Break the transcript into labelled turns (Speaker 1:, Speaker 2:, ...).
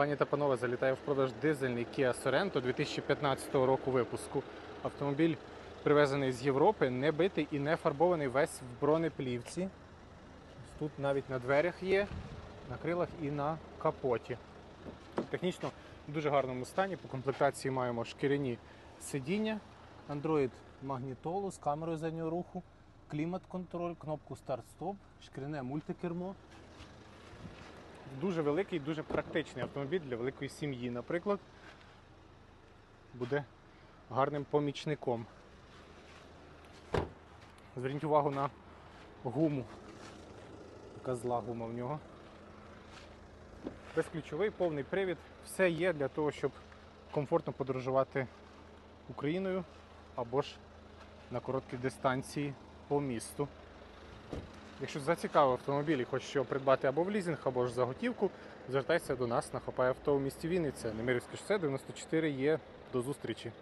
Speaker 1: Пані та панове, залітає в продаж дизельний Kia Sorento 2015 року випуску. Автомобіль привезений з Європи, не битий і не фарбований весь в бронеплівці. Тут навіть на дверях є, на крилах і на капоті. Технічно в дуже гарному стані. По комплектації маємо шкіряні сидіння, Android магнітолу з камерою заднього руху, клімат-контроль, кнопку старт-стоп, шкіряне мультикермо. Дуже великий, дуже практичний автомобіль для великої сім'ї, наприклад, буде гарним помічником. Зверніть увагу на гуму. Така зла гума в нього. Безключовий, повний привід. Все є для того, щоб комфортно подорожувати Україною або ж на короткі дистанції по місту. Якщо зацікавив автомобіль і хочеш його придбати або в лізинг, або ж за готівку, звертайся до нас на Хопай авто у місті Вінниця. Немирівське шосе 94 є. До зустрічі!